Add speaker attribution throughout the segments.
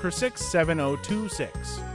Speaker 1: per 67026.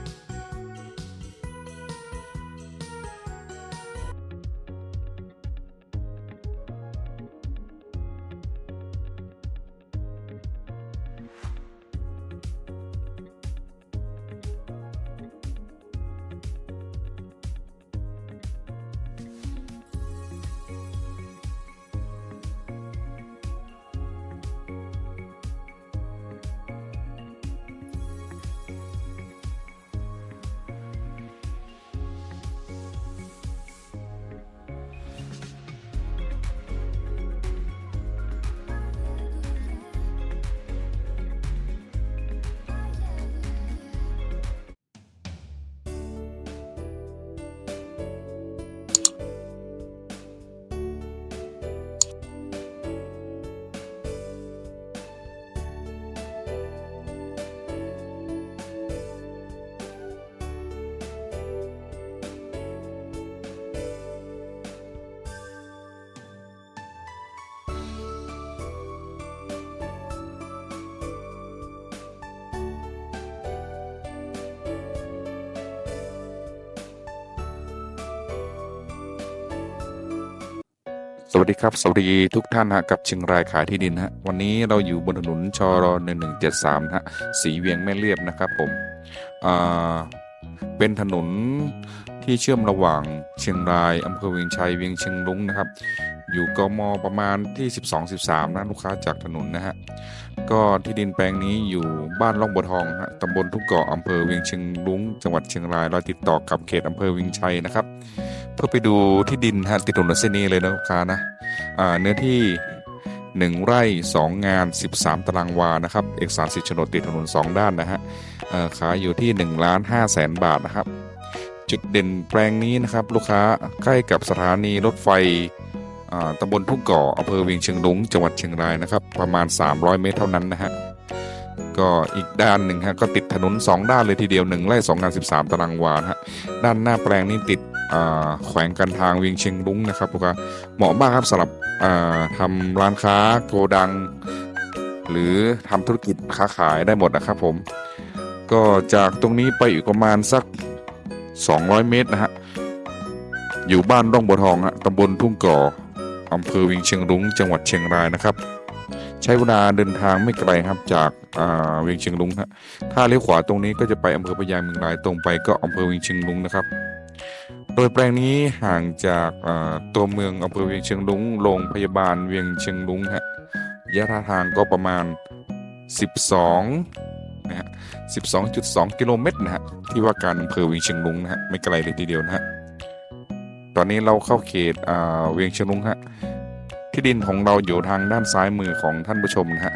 Speaker 2: วัสดีครับ สวัสดีทุกท่านฮะกับเชียงรายขายที่ดินฮะวันนี้เราอยู่บนถนนชรหนึ่งหนึ่งเจ็ดสามฮะสีเวียงแม่เรียบนะครับผมอ่าเป็นถนนที่เชื่อมระหว่างเชียงรายอำเภอเวียงชัยเวียงเชียงรุ้งนะครับ อยู่กมประมาณที่ 12 13 นะลูกค้าจากถนนนะฮะ ก็ที่ดินแปลงนี้อยู่บ้านล่องบัวทองฮะตำบลทุ่งเกาะอำเภอเวียงเชียงรุ้งจังหวัดเชียงรายเราติดต่อกับเขตอำเภอเวียงชัยนะครับ เพื่อไปดูที่ดินฮะติดถนนเส้นนี้เลยนะลูกค้านะเนื้อที่1ไร่ 2 งาน 13 ตารางวานะครับ เอกสารสิทธิ์โฉนดติดถนน 2 ด้านนะฮะขายอยู่ที่1ล้าน5แสนบาทนะครับ จุดเด่นแปลงนี้นะครับ ลูกค้าใกล้กับสถานีรถไฟ ตำบลทุ่งก่ออำเภอเวียงเชียงรุ้งจังหวัดเชียงรายนะครับ ประมาณ 300 เมตรเท่านั้นนะฮะก็อีกด้านหนึ่งฮะก็ติดถนน 2 ด้านเลยทีเดียว 1ไร่2งาน13 ตารางวาฮะด้านหน้าแปลงนี้ติดแขวงกันทางเวียงเชียงรุ้งนะครับลูกค้าเหมาะมากครับสำหรับอ่าทำร้านค้าโกดัง หรือทำธุรกิจค้าขายได้หมดนะครับผม ก็จากตรงนี้ไปอีกประมาณสัก 200 เมตรนะฮะอยู่บ้านร่องบัวทองฮะตำบลทุ่งก่อ อำเภอเวียงเชียงรุ้งจังหวัดเชียงรายนะครับ ใช้เวลาเดินทางไม่ไกลครับจากอาเวียงเชียงรุ้งฮะถ้าเลี้ยวขวาตรงนี้ก็จะไปอำเภอพญาเมืองรายตรงไปก็อำเภอเวียงเชียงรุ้งนะครับ โดยแปลงนี้ห่างจากอาตัวเมืองอำเภอเวียงเชียงรุ้งโรงพยาบาลเวียงเชียงรุ้งฮะระยะทางก็ประมาณ 12นะฮะ12.2 กิโลเมตรนะฮะที่ว่าการอำเภอเวียงเชียงรุ้งนะฮะไม่ไกลเลยทีเดียวนะฮะ ตอนนี้เราเข้าเขตเวียงเชียงรุ้งฮะที่ดินของเราอยู่ทางด้านซ้ายมือของท่านผู้ชมนะฮะ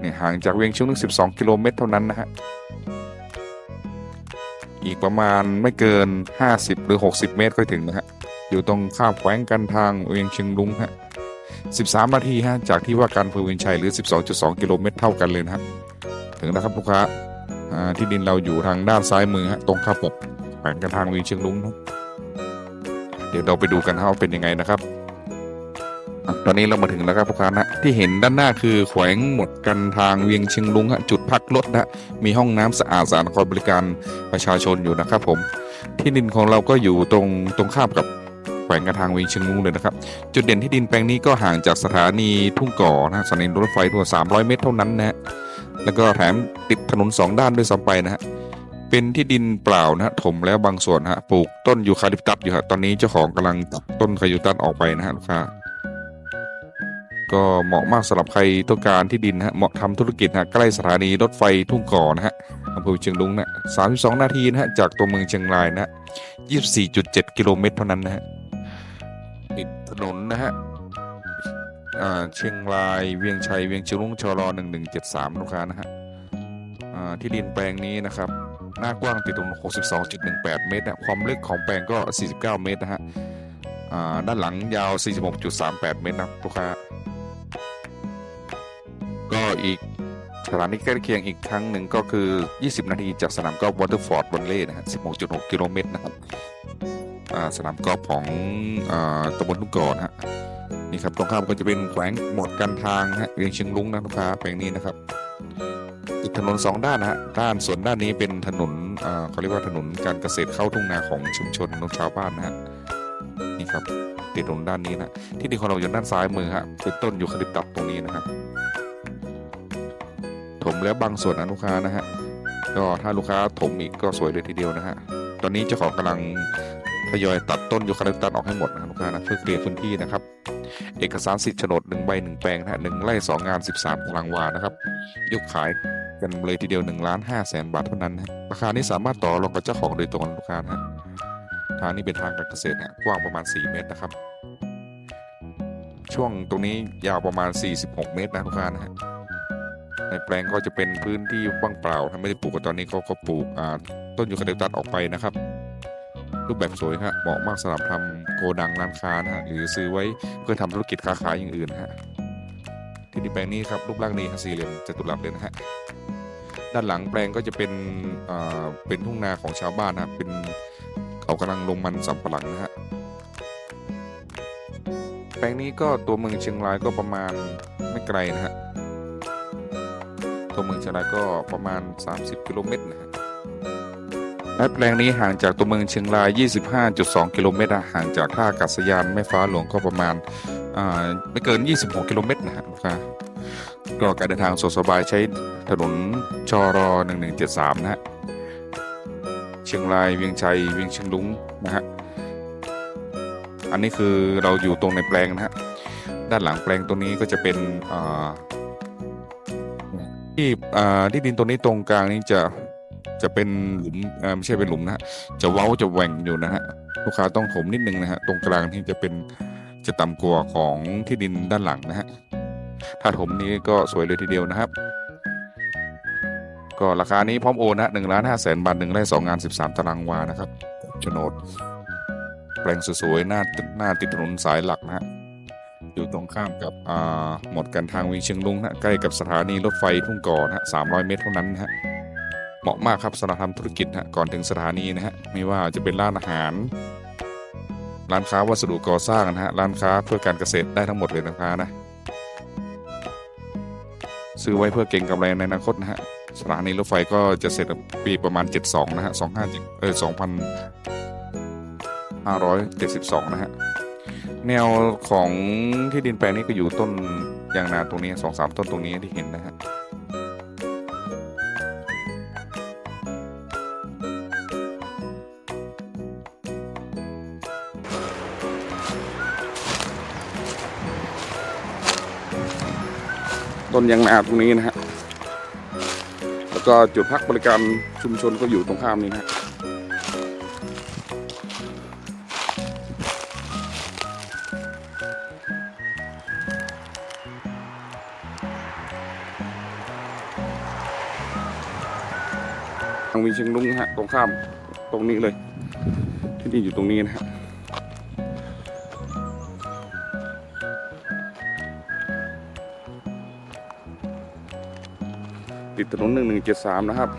Speaker 2: เนี่ยห่างจากเวียงเชียงรุ้ง12 กิโลเมตรเท่านั้นนะฮะอีกประมาณไม่เกิน 50 หรือ 60 เมตรก็ถึงนะฮะอยู่ตรงข้ามแขวงกันทางเวียงเชียงรุ้งฮะ13 นาทีฮะจากที่ว่าการอำเภอเวียงชัยหรือ 12.2 กิโลเมตรเท่ากันเลยนะฮะถึงแล้วครับลูกค้าอ่าที่ดินเราอยู่ทางด้านซ้ายมือฮะตรงข้ามกับ แขวงกันทางเวียงเชียงรุ้งนะเดี๋ยวเราไปดูกันว่าเป็นยังไงนะครับอะตอนนี้เรามาถึงแล้วครับลูกค้านะที่เห็นด้านหน้าคือแขวงหมดกันทางเวียงเชียงรุ้งฮะจุดพักรถนะมีห้องน้ำสะอาดสาดคอยบริการประชาชนอยู่นะครับ ผม ที่ดินของเราก็อยู่ตรงตรงข้ามกับแขวงกระทางเวียงเชียงรุ้งเลยนะครับ จุดเด่นที่ดินแปลงนี้ก็ห่างจากสถานีทุ่งก่อนะฮะสถานีรถไฟทั่ว300 เมตรเท่านั้นนะฮะแล้วก็แถมติดถนนสองด้านด้วยซ้ำไปนะฮะ เป็นที่ดินเปล่านะฮะถมแล้วบางส่วนฮะปลูกต้นยูคาลิปตัสอยู่ฮะตอนนี้เจ้าของกำลังตัดต้นคายูตัสออกไปนะฮะลูกค้าก็เหมาะมากสำหรับใครต้องการที่ดินฮะเหมาะทำธุรกิจฮะใกล้สถานีรถไฟทุ่งก่อนะฮะอำเภอเชียงรุ้งนะ32นาทีนะฮะจากตัวเมืองเชียงรายนะฮะ24.7กิโลเมตรเท่านั้นนะฮะติดถนนนะฮะเชียงรายเวียงชัยเวียงเชียงรุ้งชล1173ลูกค้านะฮะที่ดินแปลงนี้นะครับ หน้ากว้างติดถนน62.18 เมตรนะความลึกของแปลงก็ 49 เมตรนะฮะอ่าด้านหลังยาว 46.38 เมตรนะลูกค้าก็อีกสถานีใกล้เคียงอีกครั้งหนึ่งก็คือ 20 นาทีจากสนามกอล์ฟวอเตอร์ฟอร์ดวันเล่นะฮะ 16.6 กิโลเมตรนะครับอ่าสนามกอล์ฟของอ่าตำบลทุ่งกอนะฮะนี่ครับตรงข้ามก็จะเป็นแขวงหมดกันทางฮะเวียงเชียงรุ้งนะลูกค้าแปลงนี้นะครับ ติดถนนสองด้านนะฮะด้านส่วนด้านนี้เป็นถนนเขาเรียกว่าถนนการเกษตรเข้าทุ่งนาของชุมชนชาวบ้านนะฮะนี่ครับติดถนนด้านนี้นะที่ดินของเราอยู่ด้านซ้ายมือฮะเป็นต้นยูคาลิปตัสตรงนี้นะครับถมแล้วบางส่วนนะลูกค้านะฮะก็ถ้าลูกค้าถมอีกก็สวยเลยทีเดียวนะฮะตอนนี้เจ้าของกำลังทยอยตัดต้นยูคาลิปตัสออกให้หมดนะลูกค้านะเพื่อเคลียร์พื้นที่นะครับเอกสารสิทธิ์โฉนดหนึ่งใบหนึ่งแปลงนะฮะหนึ่งไร่สองงานสิบสามตารางวานะครับยกขาย กันเลยทีเดียว1ล้าน5แสนบาทเท่านั้นนะราคานี้สามารถต่อรองกับเจ้าของโดยตรงลูกค้านะฮะทางนี้เป็นทางการเกษตรนะกว้างประมาณ 4 เมตรนะครับ ช่วงตรงนี้ยาวประมาณ 46 เมตรนะลูกค้านะฮะในแปลงก็จะเป็นพื้นที่ว่างเปล่าถ้าไม่ได้ปลูกตอนนี้เขาก็ปลูกอ่าต้นยูคาลิปตัสออกไปนะครับ รูปแบบสวยฮะเหมาะมากสำหรับทำโกดังร้านค้านะฮะหรือซื้อไว้เพื่อทำธุรกิจค้าขายอย่างอื่นฮะที่ดินแปลงนี้ครับรูปร่างดีฮะสี่เหลี่ยมจัตุรัสเลยนะฮะ ด้านหลังแปลงก็จะเป็นเป็นทุ่งนาของชาวบ้านนะครับเป็นเขากำลังลงมันสำปะหลังนะฮะแปลงนี้ก็ตัวเมืองเชียงรายก็ประมาณไม่ไกลนะฮะตัวเมืองเชียงรายก็ประมาณ 30 กิโลเมตรนะฮะและแปลงนี้ห่างจากตัวเมืองเชียงราย 25.2 กิโลเมตรนะห่างจากท่าอากาศยานแม่ฟ้าหลวงก็ประมาณ ไม่เกิน 26 กิโลเมตรนะฮะลูกค้าก็การเดินทางสะดวกสบายใช้ถนนชร1173 นะฮะ เชียงรายเวียงชัยเวียงเชียงลุงนะฮะ อันนี้คือเราอยู่ตรงในแปลงนะฮะ ด้านหลังแปลงตรงนี้ก็จะเป็นที่ที่ดินตรงนี้ตรงกลางนี้จะจะเป็นหลุมไม่ใช่เป็นหลุมนะฮะ จะเว้าจะแหว่งอยู่นะฮะ ลูกค้าต้องถมนิดนึงนะฮะ ตรงกลางที่จะเป็น จะต่ำกว่าของที่ดินด้านหลังนะฮะถ้าถมนี้ก็สวยเลยทีเดียวนะครับ ก็ราคานี้พร้อมโอนนะหนึ่งล้านห้าแสนบาทหนึ่งไร่สองงานสิบสามตารางวานะครับโฉนด แปลงสวยๆหน้าหน้าติดถนนสายหลักนะฮะอยู่ตรงข้ามกับหมดกันทางเวียงเชียงลุงนะใกล้กับสถานีรถไฟทุ่งก่อนะฮะสามร้อยเมตรเท่านั้นนะฮะเหมาะมากครับสำหรับทำธุรกิจนะก่อนถึงสถานีนะฮะไม่ว่าจะเป็นร้านอาหาร ร้านค้าวัสดุก่อสร้างนะฮะร้านค้าเพื่อการเกษตรได้ทั้งหมดเลยนะครับนะซื้อไว้เพื่อเก็งกำไรในอนาคตนะฮะสถานีรถไฟก็จะเสร็จปีประมาณ 72 นะฮะ257เออ2,572 นะฮะแนวของที่ดินแปลงนี้ก็อยู่ต้นยางนาตรงนี้สองสามต้นตรงนี้ที่เห็นนะฮะ ต้นยางนาตรงนี้นะฮะแล้วก็จุดพักบริการชุมชนก็อยู่ตรงข้ามนี้นะฮะทางวีเชียงลุงนะฮะตรงข้ามตรงนี้เลย ที่นี่อยู่ตรงนี้นะฮะ ติดถนน 1173 นะครับ